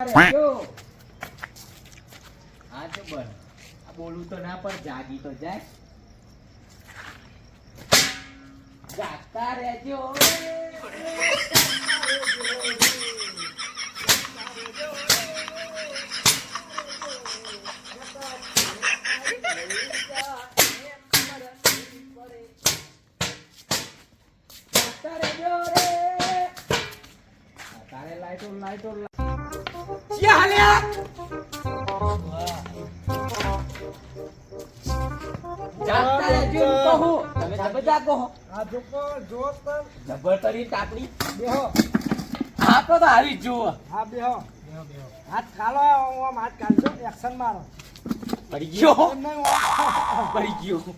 રહેજો. હા તો બસ આ બોલું તો ના પણ જાગી તો જાય જાગતા રહેજો જાગતા રહેજો રે તારે લાઈટો લાઈટો ક્યાં હાલ્યા જાગતા રહેજો એમ તમે તમે જાગો હો. આ જોકો જો પર જબર તાપડી બેહો આપો તો હારી જુઓ હા બેહો હાથ કાલો આમ હાથ કાઢજો એક્શન મારો પડી ગયો પડી ગયો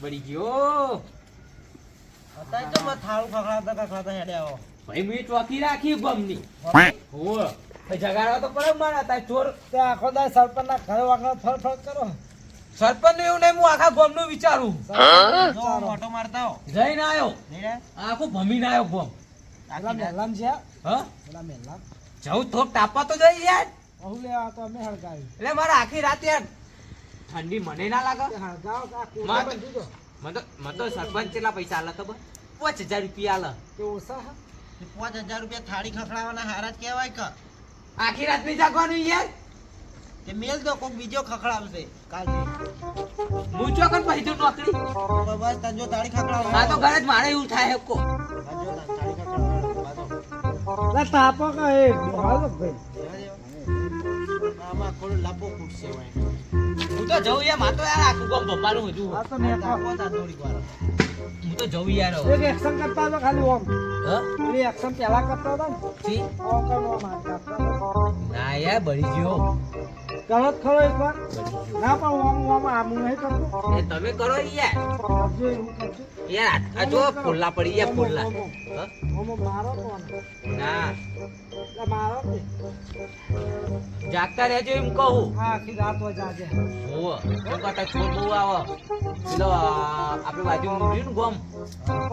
પડી ગયો અત્યારે તો થાળું ખખડાવતા હેડે ભાઈ મેં ચોકી રાખી બમની હોવે. જગાડવા તો પડે મારા તાર ચોર તે આખો દાય સરપંચના ઘર વાગણો ફળ ફળ કરો. સરપંચ એવું નહીં હું આખા ગામનું વિચારું. ઓટો મોટો મારતા. હો જઈને? આવ્યો આખું ભમીને આવ્યો ગોમ. પેલા મેલામ છે? હા? પેલા મેલામ જવું થોક ટાપા તો જઈ યાર. અહુ લેવા તો અમે હળગાવી. એટલે મારે આખી રાત યાર ઠંડી મને ના લાગે. હળગાવ તો આ કોટા તો- બંધી દો મને તો મને તો સરપંચ કેટલા પૈસા આલે ખબર? પાંચ હજાર રૂપિયા આલે. કે ઓછા. પાંચ હજાર રૂપિયા થાળી ખખડાવવાના હારા જ કહેવાય કે. આખી રાત નહીં જાગવાનું યાર? તે મેલ તો કોક બીજો ખખડાવશે. કાલથી. હું ચોકન પૈસું નોકરી. બસ તને જો થાળી ખખડાવો આ તો ઘરે જ મારે એવું થાય કો ખખડાવો તાપો કા એ બેહાડો ભાઈ. આમાં થોડું લાંબો ખૂટશે હોય. હું તો જઉં યાર મારે તો યાર આખું ગામ ભમવાનું હજુ આ તો મેં તાપો તા થોડીક વાર. હું તો જઉં યાર. એક એક્શન કરતા હતા ખાલી ઓમ. હા? એક્શન પહેલા કરતા હતા ઓમ કર યાર બળી ગયો. કરત ખરો એકવાર ના પણ ઓમ ઓમ આમ નહીં કરતો. એ તમે કરો યાર એવું કરજો યાર આ- જો ફોલ્લા પડી ગયા ફોલ્લા. ઓમ. મારો કોણ? ના. મારો જ. જાગતા રહેજો એમ કહું. હા આખી રાત હોય જાગે. હોવે. એમ કરતા ચોર બહુ આવો. પેલો આપણે બાજુ રહ્યું ને ગોમ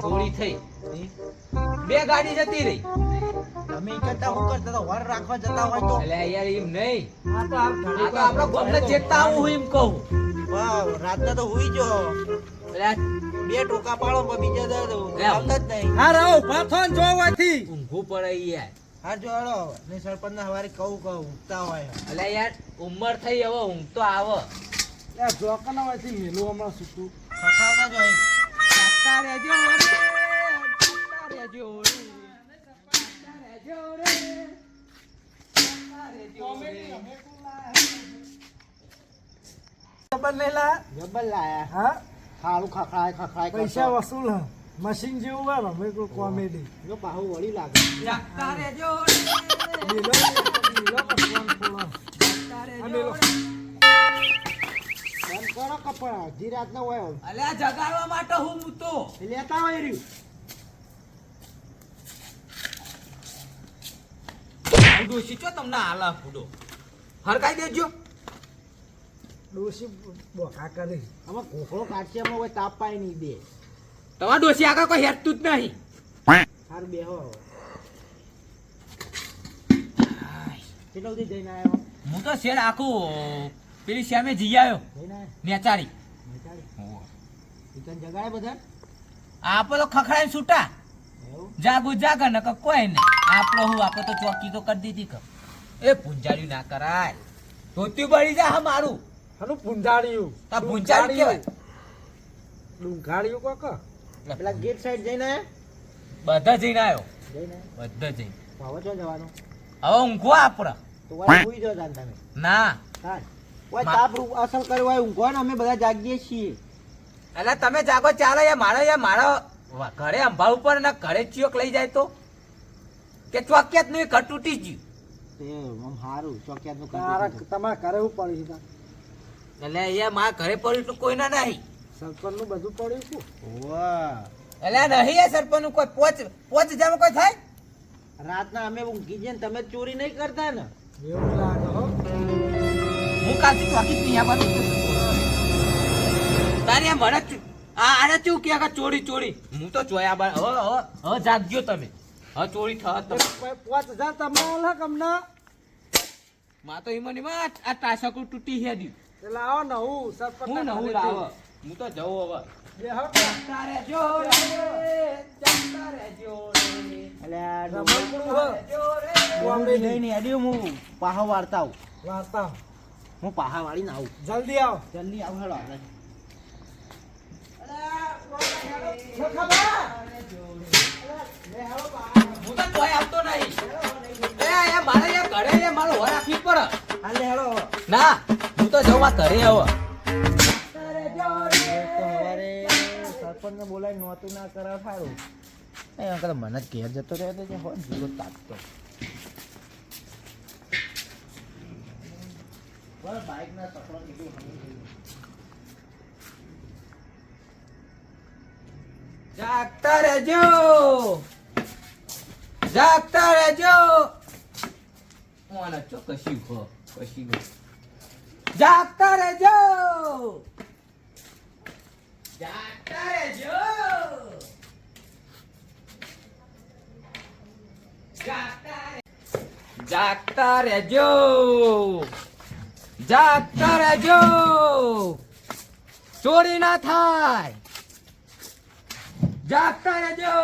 ચોરી થઈ. બે ગાડી જતી રહી. તમે કરતા હું કરતા તો વર રાખવા જતા હોય તો. એટલે યાર એમ નહીં. આ તો હાલ આ ઘડી તો આપણા ગોમને ચેતતા આવું હું એમ કહું. વાવ રાતના તો હુઈ જો. એટલે બે ટોકા પાડો પણ બીજા. આવતા જ નહીં. હા રહો ઊભા જોવાથી. ઊંઘું પડે યાર. હા જો હળો નહીં સરપંચ ના હવારે કહું કહું ઊંઘતા હોય. એટલે યાર ઉંમર થઈ હવે ઊંઘ તો આવે. યાર જોકના હોયથી મેલું હમણાં સૂતું. ખખડાવતા જ હોય. જાગતા રહેજો રે જાગતા રહેજો રહેજો નહીં જબર લાયા. હા? થાળું ખખડાય ખખડાય પૈસા. વસૂલ હ. મશીન જેવું હોય રમે કોઈ કોમેડી. જો પાહુ વળી લાગે. જાગતા રહેજો લીલો લીલો કપડાં આ મેલો. રે બંધ કરો કપડા અડધી રાતના હોય અલ્યા જગાડવા માટે હું મૂતો. લેતા હોય રહ્યું. ફૂડો ચો તમને આલા ફૂડો? હરકાઈ દેજો. ડોશી બોખા કરી. આમાં કોકડો કાઢશે એમાં કોઈ તાપ પાય નહીં દે. તમારા ડોસી આગળ કોઈ હેરતું જ નહીં. સારું બેહો કેટલા સુધી જઈને આવ્યો? હું તો શેર આખું પેલી શ્યામે જઈ આવ્યો. નેચારી જગાડે બધા તો ખખડાઈને છૂટા. જાગુ જાગા ને કોઈ નહીં. આપણો હું આપણે તો ચોકી તો કરી દીધી કે એ પૂંજારી ના કરાય. ધોતી બળી જા હા મારું. હનું પૂંજાળિયું તા પૂંજારી કેવાય? ડુંગાળિયું કોક? પેલા ગેટ સાઈડ જઈને બધા જઈને આવ્યો જઈને બધા જઈને. હવે છો જવાનું? હવે ઊંઘો આપણા. તો સુઈ જાઓ તાન તમે. ના. ઓય તાપ રૂપ અસર કર્યો હોય ઊંઘો ને અમે બધા જાગીએ છીએ. એટલે તમે જાગો ચાલો યા મારો યા મારો ઘરે અંભાળવું ઉપર ને ઘરે ચિયોક લઈ જાય તો? કે ચોક્યાતનું ઘર તૂટી ગયું? તે આમ હારું ચોકિયાતનું તમારા ઘરે શું પડ્યું એટલે અહીંયા મારા ઘરે પડ્યું કોઈના નહીં. સરપંચનું બધું પડ્યું છું વાહ. એટલે નહીં એ સરપંચનું કોઈ પોચ પોચ હજાર કોઈ થાય? રાતના અમે ઊંઘી જઈએ ને તમે ચોરી નહીં કરતા ને? એવું લાગે હો. હું કાલથી ચોકી પીયા બનું તારે એમ ભરત આ આને ચેવું કે આગળ ચોરી ચોરી? હું તો જોયા બા હો હો હો જાગ્યો તમે. હ ચોરી થવા તમે પોચ હજાર તમને આલે કમના માં તો હિમની માં આ ટાસકું તૂટી હેડ્યું એટલે આવો નવું સરપંચ હું નવું લાવ. હું તો જવું હવે. જમતા રહેજો જમતા રહેજો રે. અલ્યા રમણપુરું હો. ડોહા લઈને હેડ્યો હું પાહા વાળતા આવું. વાર્તા. હું પાહા વાળીને આવું. જલ્દી આવો. જલ્દી આવું હેડો હું તો તોય આવતો નહીં. એ એ મારે ઘરે એ મારો રાખવી પડે. ના હું તો જવા ઘરે હવે. સરપંચને બોલાવી નહોતું ના કરાવ સારું એ અંકલ મને જ ઘેર જતો રહ્યો તો જે હોય જીવો તાકતો બાઇકના સફળ કીધું જાગતા રહેજો. જાગતા રહેજો. ઓના ચો કશી હો. જાગતા રહેજો. જાગતા રહેજો જાગતા રહેજો ચોરી ના થાય. જાગતા રહેજો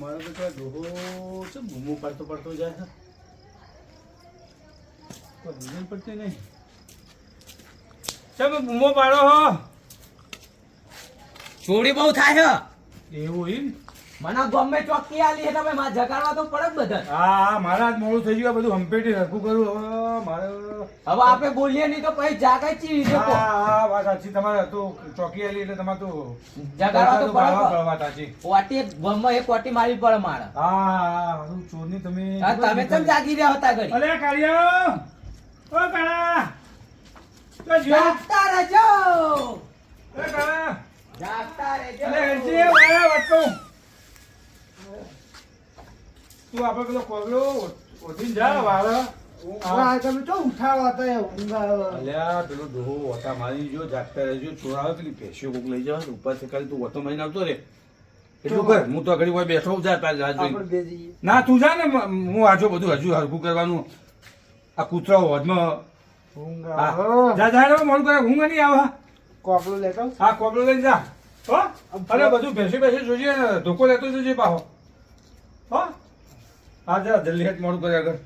મારો ત્યાં ડોહો છે બૂમો પડતો પડતો જાય છે. કોઈ પડતી નહીં. ચમ બૂમો પાડો હો. ચોરી બહુ થાય એવું એમ મને ગમે ચોકી આલી છે તમે મારે જગાડવા તો પડે બધા હા મારા જ મોડું થઈ ગયું બધું હંપેટી હરખું કરું. હવે મારે હવે આપણે બોલીએ નહીં તો પછી જાગે ચી રીતે હા હા વાત સાચી. તમારે તો ચોકી આલી એટલે તમારે તો જગાડવા તો પડે પડવા સાચી. કોટી ગમે એક કોટી મારી પડે મારે. હા હા ચોરની તમે તમે કેમ જાગી રહ્યા હતા ઘડી? અરે કાળિયા! ઓ કાળા! જાગતા રહેજો. અલે કાળા જાગતા રહેજો. અલે હરજી વાળા વટકો તું આપણે પેલો કોગલો ઓઢીને જા વાળા. એ ના તું જા ને હું આજો બધું હજુ હરખું કરવાનું. આ કૂતરા હોદમાં ઊંઘ આવે. જા જા મોડું કરે ઊંઘ નહીં આવે કોપડો લેતો. હા કોબલો લઈને જા. હો? અરે બધું ભેસી બેસી જોજે ધોકો લેતો જોજે પાહો. હો? હા જા જલ્દી હેઠ મોડું કર્યા આગળ.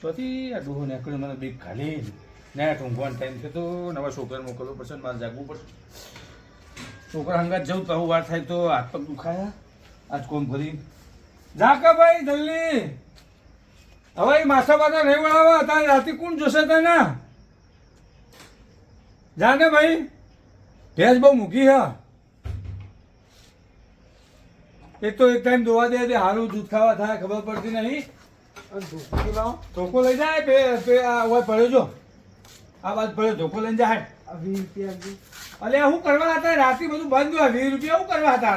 ચોથી આ ડોહો નીકળ્યો મને બીક ખાલી. ને ઊંઘવાનો ટાઈમ છે તો નવા છોકરા મોકલવો પડશે મારે જાગવું પડશે. છોકરા હંગાત જવું તો વાર થાય તો હાથ પગ દુખાયા. આજ કોમ કરી જાકા ભાઈ જલ્દી. હવે માસા બાજા નહીં વળાવા તારે રાતે કોણ જોશે તને? જા ને ભાઈ? ભેંસ બહુ મૂકી હા. એ તો એક ટાઈમ ધોવા દે તે હારું દૂધ ખાવા થાય ખબર પડતી નહીં. ધોકો લઈ જાય પે આ ઓય પડ્યો જો. આ બાજુ પડ્યો ધોકો લઈને જાય. વીસ રૂપિયા અલે હું કરવા હતા? રાતે બધું બંધ હોય વીસ રૂપિયા હું કરવા હતા?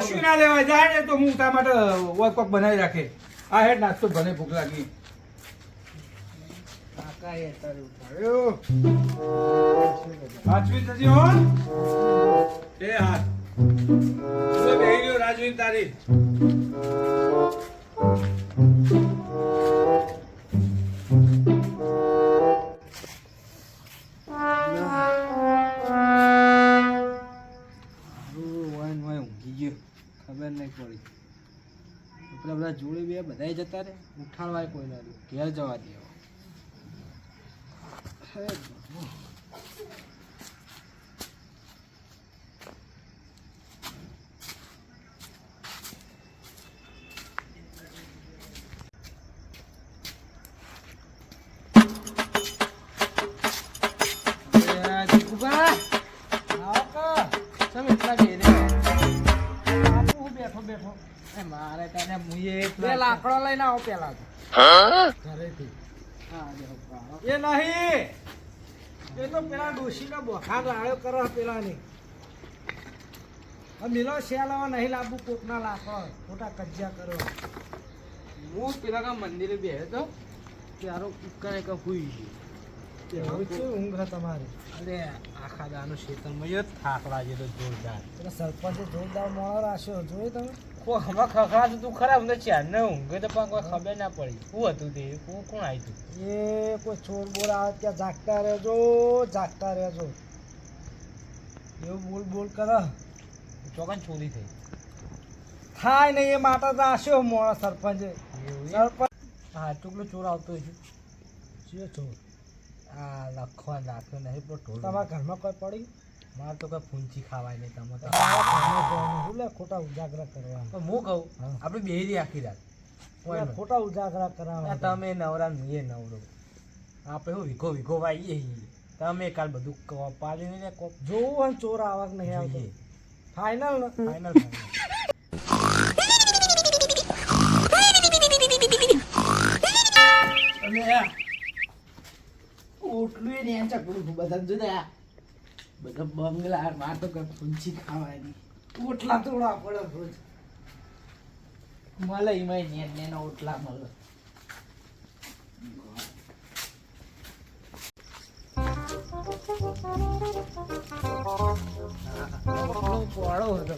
કશું ના લેવા જાય ને તો હું તા માટે વર્ક બનાવી રાખે. આ હેડ નાસ્તો ભલે ભૂખ લાગી. એ અત્યારે ઉઠાડ્યો. હાચવી થતી હો. એ હા તું બેહી રહ્યો રાજવીન તારી? હોય ને હોય ગયો. ખબર નહીં પડી. આપણા બધા જોડે બે બધાય જતા રે ઉઠાડવાય કોઈ ના રહ્યું. ઘેર જવા દે હવે. હે ભગવાન. અરે, જીગુભા. આવો કા. ચમ એટલા ઘેરે? બાપુ, હું બેઠો બેઠો મારે તને મુએ બે લાકડો લઈને આવો પેલા તો. ઘરેથી હા દેખો બાળો. એ નહીં. એ તો પેલા ડોશીના બોખાર રાડ્યો કરો પેલા ની મિલો શેલાવા નહીં લાવવું કોકના લાકડો. ખોટા કજ્જા કરો. હું પેલા કા મંદિરે બેહ્યો તો? ત્યારે ઉપકરે કે હુઈ ગયો. ઊંઘ તમારે. અરે આખા દાનું શેતરમાં થાક લાગે તો જોરદાર સરપંચ જોરદાર મોળો રાખ્યો જોયું તમે? કોઈ હમણાં ખખડાતું તું ખરા ને ચાર ને ઊંઘે. તો પણ કોઈ ખબર ના પડી. શું હતું તે? કોણ કોણ આવ્યું હતું એ કોઈ છોર બોર આવે ત્યાં જાગતા રહેજો જાગતા રહેજો. એવું બોલ બોલ કરે. ચોકન ચોરી થઈ. થાય નહીં એ માતા તો આશ્યો મોણા સરપંચે? સરપંચ હા ટુકડો ચોર આવતો છે છે ચોર. આ લખવા નાખ્યો નહીં પણ તમારા ઘરમાં કોઈ પડી? મારે તો કઈ ફૂંચી ખાવાય નહીં તમે તો તમારા ઘરમાં જવાનું શું લે ખોટા ઉજાગરા કરવા. પણ હું કહું. આપણે બેરી આખી રાત. ખોટા ઉજાગરા કરાવવા તમે નવરા ને એ નવરો. આપણે હું વિઘો વિઘો વાઈએ છીએ. તમે કાલ બધું ક- પાડીને ને કોપ જોવું ચોર આવક નહીં આવતી. ફાઈનલ ફાઇનલ ફાઈનલ ફાઇનલ ઓટલું ને એમ ચકડું બધા જુદા બધા બંગલા વાતો કઈ ફૂંચી ખાવાની. ઓટલા તોડા પડે રોજ મળે એમાં નેન નેના ઓટલા મળે. પોળો હતો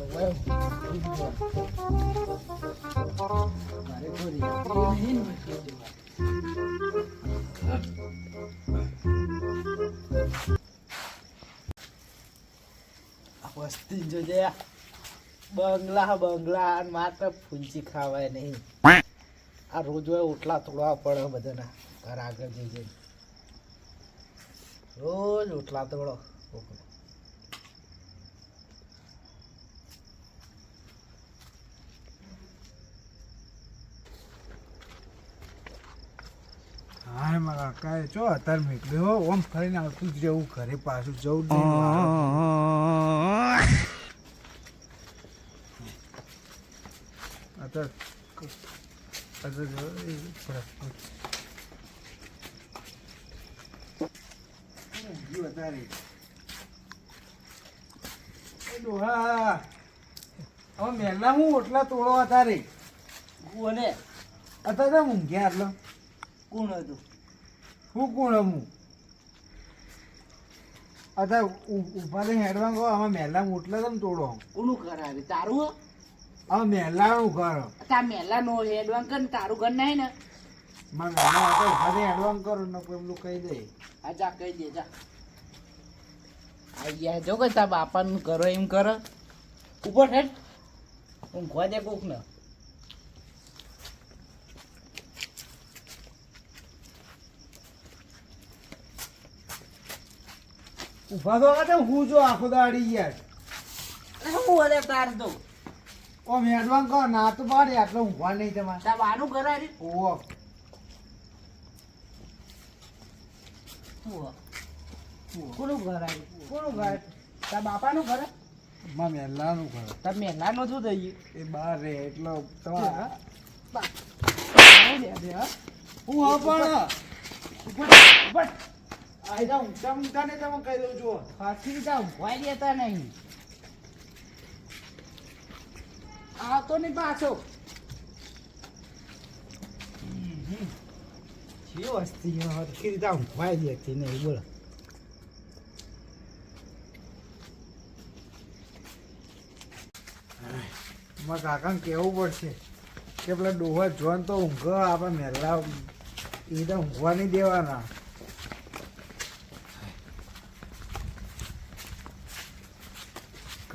જોજે. બંગલા બંગલા અને માત્ર ફૂંચી ખાવાય નહીં. આ રોજ હોય ઓટલા તોડવા પડે બધાના. ઘર આગળ જઈ જઈ રોજ ઓટલા તોડો. હા મારા કાંઈ ચો અત્યારે નીકળ્યો ઓમ ફરીને આવતું જ રહેવું ઘરે પાછું જવું અત્યારે અત્યારે જો એ વધારે. ડોહા હવે મેલા હું ઓટલા તોડો તારે કોને અત્યારે તો ઊંઘ્યા આટલો કોણ હતું હું કોણ હું અત્યારે ઊભા હેડવા કહો આમાં મહેલા મોટલા તમે તોડો કોનું કરાવે તારું આ મહેલાનું ઘર. તા મેલા નો હેડવાન કર તારું ઘર નહીં ને. માં મહેલા હતા ઊભા થઈને હેડવા કરો ને પેલું કહી દે. આ જા કહી દે જા. આયા જો કે તા બાપાનું કરો એમ કરો ઉપર હેડ ઊંઘવા દે કોક ને. ઊભા તો હું જો આખો દાડી યાર હું અરે તાર તો ઓમ મેડવાન કહો ના તો પાડે આટલો ઊભા નહીં તમારે. તા બાનું કરાવે ઓવો કોનું આવ્યું કોનું ઘર તા બાપાનું ઘર? માં મહેલાનું ઘર. તા મેલા નો શું થઈ એ બહાર રે એટલો તમારે ગયું હું હા પણ. ઉપર ઉપર આ જા ઊંચા ઊંચા ને તમે કહી દઉં છું. હાથી તા ઊંઘવા દેતા નહીં. આવતો નહીં પાછો. વસ્તી રીતે ઊંઘવાય દેતી નહીં બોલો. મારા કાકાને કહેવું પડશે કે પેલા ડોહા જોન તો ઊંઘ આપણે મહેલા એ તો ઊંઘવા નહીં દેવાના.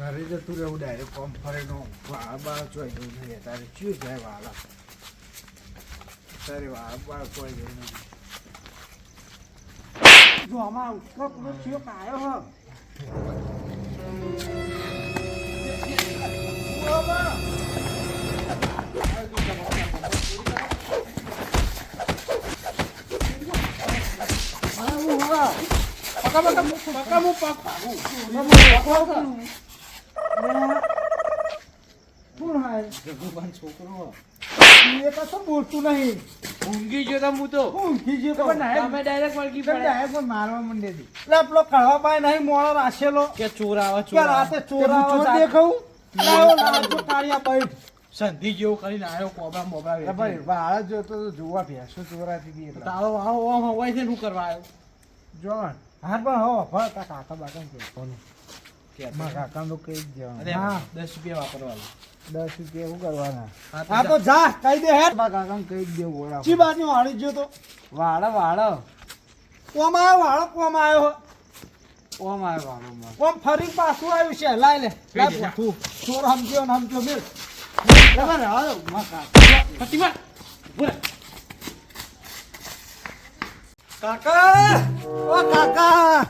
ઘરે જતું રહેવું ડાયરેક્ટ કોમ ફરે નો બાળ ચોઈ જવું નહીં તારે ચિયું જાય વાળા તારે વાળ બાળ ચોઈ જવું નહીં જો આમાં ઉતરો પૂરો થયો કાયો હ કોણ હાય જગુભાન છોકરો એ કશું બોલતું નહીં. ઊંઘી ગયો તો હું તો. ઊંઘી ગયો તો. તમે ડાયરેક્ટ વળગી કેમ ડાયરેક્ટ પણ મારવા માંડે છે એટલે પેલો કળવા પાય નહીં મોળો રાશેલો કે ચોર આવે કે રાતે ચોર આવે છે. લાવો લાવો કાળિયા બાઈટ સંધિ જેવું કરીને આવ્યો કોબરા મોબરા એ ભાઈ વાળ જોતો તો જોવા ભેસો ચોરાતી એટલે. તારો આવો આમ હવાય છે શું કરવા આવ્યો જોન હા પણ હો તા કાકા બાકા કોનું મારા. કાકા નું કઈ જ અરે દસ રૂપિયા વાપરવા દસ રૂપિયા શું કરવાના? આ તો જા. કહી દે હેડ મારા કાકાને કહી જ દે ઓળા ચી બાજુ હાળી ગયો તો? વાળો વાળો. કોમ આવ્યો વાળો કોમ આવ્યો ઓમ આવે વાળો કોમ ફરી પાછું આવ્યું છે. લાય લે તું ચોર સમજ્યો ને સમજ્યો મેલ હાલો માં કાકા કાકા ઓ કાકા.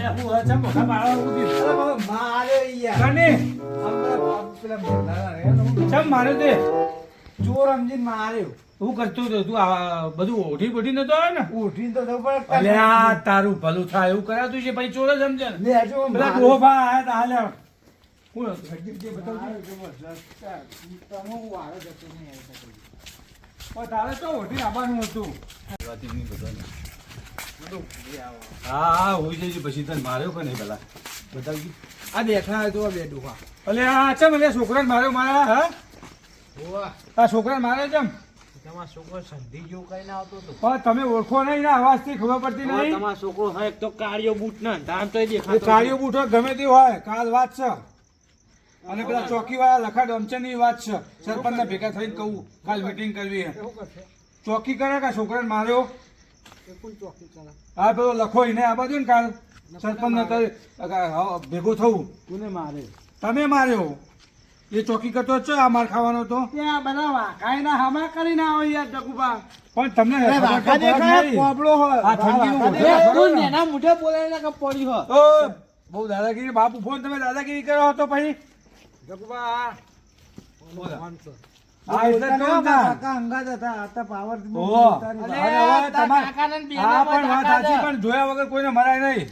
એટલે હું. મારે યાર. કાની, પેલા ભેંડાના રહ્યા ચમ માર્યો તે? ચોર સમજીને માર્યો. હું કરતો હતો તું આ બધું ઓઢી બોઢી નતો આવે ને? ઉઠીને તો જબર આ તારું ભલું થાય એવું કરાતું છે ભાઈ ચોર સમજે ને. લે જો પેલા માર્યો. આયા તા હાલ્યા હું હજી જે બતાવજો. તમે હું વાળો જતો નહીં આવી પણ તારે તો ઓઢી આવવાનું હતું. હા હા હોઈ જજે પછી તને માર્યો કે નહીં પેલા બતાવજી. આ બેઠા તો આ બે ડોહા અલ્યા ચમ અલ્યા છોકરાને માર્યો મારા હા? આ છોકરાને માર્યો ચમ? તમારો છોકરો સંધિ જેવું કઈ ના આવતો હતો પણ તમે ઓળખો નહીં ને અવાજથી ખબર પડતી નહીં. તમારો છોકરો હોય તો કાળિયો બૂટ ના ધામ તો એ કાળિયો બૂઠો ગમે તે હોય કાલ વાત છે. અને પેલા ચોકી વાળા લખા ડોમચરની વાત છે. સરપંચને ભેગા થઈને કહું કાલ મીટિંગ કરવી છે. ચોકી કરે કે છોકરાને માર્યો? હા પેલો લખો એને આ બાજુ ને કાલ. સરપંચ ભેગું થવું. કોને મારે? તમે માર્યો એ ચોકી કરતો જ છે આ માર ખાવાનો તો. ત્યાં બધા કાંઈ ના હમા કરીને આવો યાર જગુબા પણ તમને વાઘા તો પડે ઓ, બહુ દાદાગીરી બાપુ ફોન તમે દાદાગીરી કર્યો હતો પછી. જગુબા હા એટલે જ કાકા અંગાત હતા આ પાવર ઓહો. ઉતારી અલે, બહાર. હવે તમાર- હા પણ વાત સાચી પણ જોયા વગર કોઈને મરાય નહીં.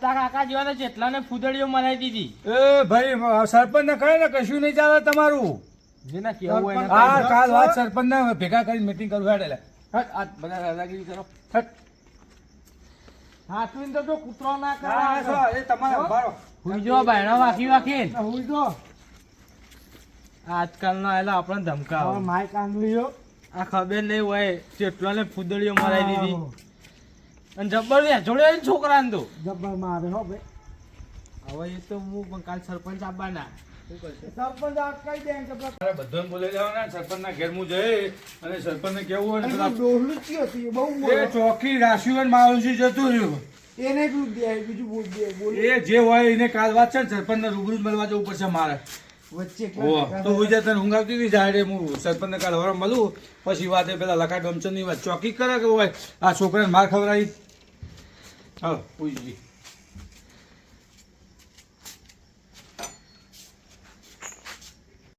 તારા કાકા જેવા તો જેટલાને ફૂદડીઓ મરાઈ દીધી. એ ભાઈ સરપંચ ને કહે ને કશું નહીં ચાલે તમારું. જેના કેવું હોય હા કાલ વાત સરપંચ ને ભેગા કરીને મીટિંગ કરવું હેડે હટ, આ બધા દાદાગીરી કરો. હટ. હાથવીને તો કૂતરો ના કરે હા, હા, શું, એ તમારે ઊભા હુઈ જો બાયણો વાકી વાકી હુઈ જો આજકાલનો આયેલો આપણને હવે ધમકાવો માય કાંગલીઓ આ ખબર નહીં હોય જેટલાને ફૂદડીઓ મરાઈ દીધી. અને જબ્બર જોડે છોકરાને તો. જબ્બર મારે હો ભાઈ. હવે એ તો હું પણ કાલ સરપંચ આવવાના. સરપંચ અટકાઈ દે કે પેલા બોલાવી દેવાના, સરપંચના ઘેર હું જઈ અને સરપંચને કેવું હોય ને ડોહલું બહુ એ. ચોકી રાશિઓને મારુસી જતું રહ્યું. એને બીજું બોલ દે, એ જે હોય એને કાલ વાત છે ને સરપંચને રૂબરૂ મળવા જવું પડશે મારે. તો તને ઊંઘ આવતી હતી જાડે હું સરપંચને કાલે હવારે મળું. પછી વાત એ પેલા લખા ડોમચંદની વાત ચોકી કરે કે હોય આ છોકરાને માર ખવડાવી. હા પૂછજી.